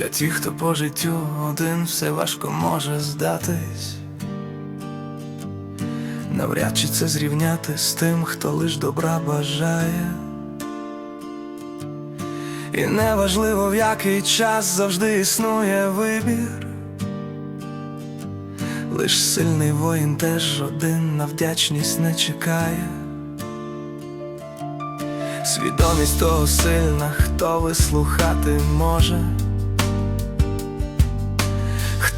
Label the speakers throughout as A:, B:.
A: Для тих, хто по життю один все важко може здатись. Навряд чи це зрівняти з тим, хто лиш добра бажає. І неважливо в який час завжди існує вибір. Лиш сильний воїн теж один на вдячність не чекає. Свідомість того сильна, хто вислухати може,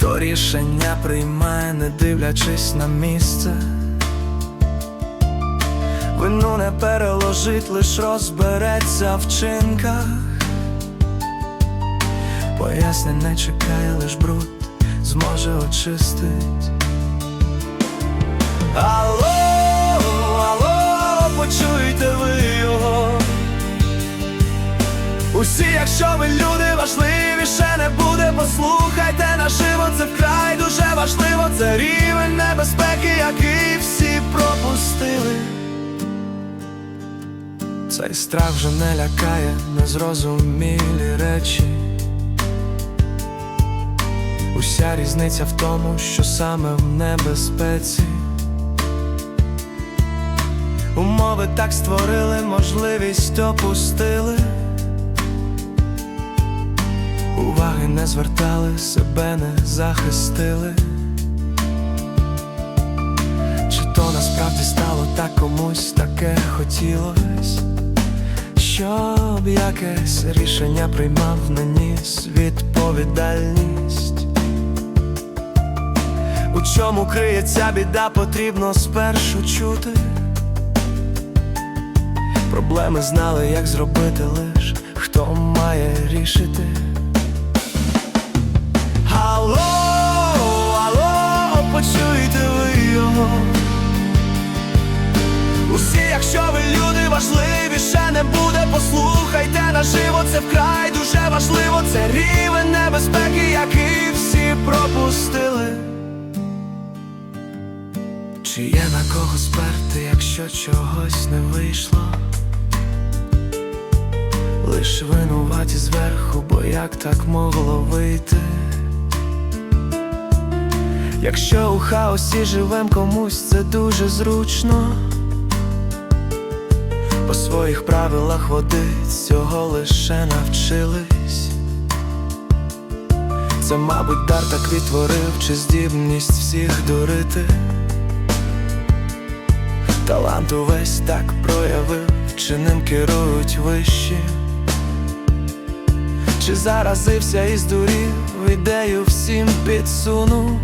A: хто рішення приймає, не дивлячись на місце. Вину не переложить, лиш розбереться в чинках. Пояснень не чекає, лиш бруд зможе очистить. Усі, якщо ви люди важливіше не буде, послухайте наживо, це вкрай дуже важливо, це рівень небезпеки, який всі пропустили. Цей страх вже не лякає незрозумілі речі. Уся різниця в тому, що саме в небезпеці. Умови так створили, можливість опустили. Уваги не звертали, себе не захистили. Чи то насправді стало так комусь таке хотілось, щоб якесь рішення приймав на ніс відповідальність. У чому криється біда, потрібно спершу чути. Проблеми знали, як зробити лиш, хто має рішити. Якщо ви люди важливіше не буде, послухайте наживо, це вкрай дуже важливо, це рівень небезпеки, який всі пропустили. Чи є на кого сперти, якщо чогось не вийшло? Лиш винуваті зверху, бо як так могло вийти? Якщо у хаосі живем комусь це дуже зручно, по своїх правилах водить цього лише навчились. Це, мабуть, дар так відтворив, чи здібність всіх дурити. Талант увесь так проявив, чи ним керують вищі. Чи заразився і здурів, ідею всім підсунув,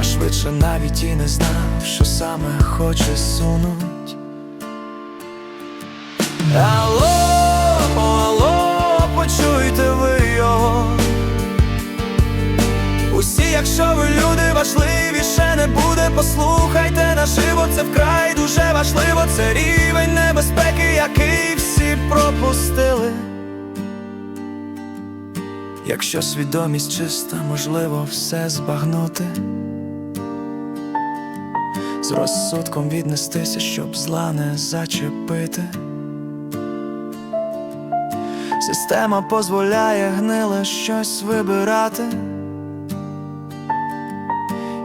A: а швидше навіть і не знав, що саме хоче сунуть. Алло, алло, почуйте ви його. Усі, якщо ви люди важливіше не буде, послухайте наживо, це вкрай дуже важливо, це рівень небезпеки, який всі пропустили. Якщо свідомість чиста, можливо все збагнути, з розсудком віднестися, щоб зла не зачепити. Система дозволяє гниле щось вибирати.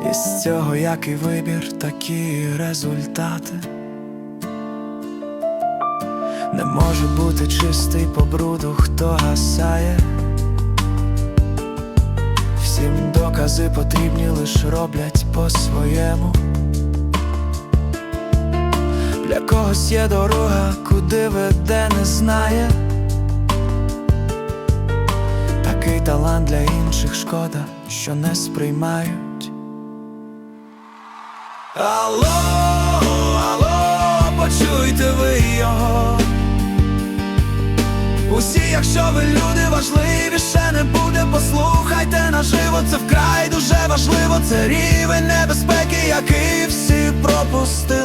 A: І з цього який вибір, такі результати. Не може бути чистий по бруду, хто гасає. Всім докази потрібні, лиш роблять по-своєму. Для когось є дорога, куди веде, не знає. Талант для інших шкода, що не сприймають. Алло, алло, почуйте ви його. Усі, якщо ви люди важливіше не буде, послухайте наживо, це вкрай дуже важливо, це рівень небезпеки, який всі пропустили.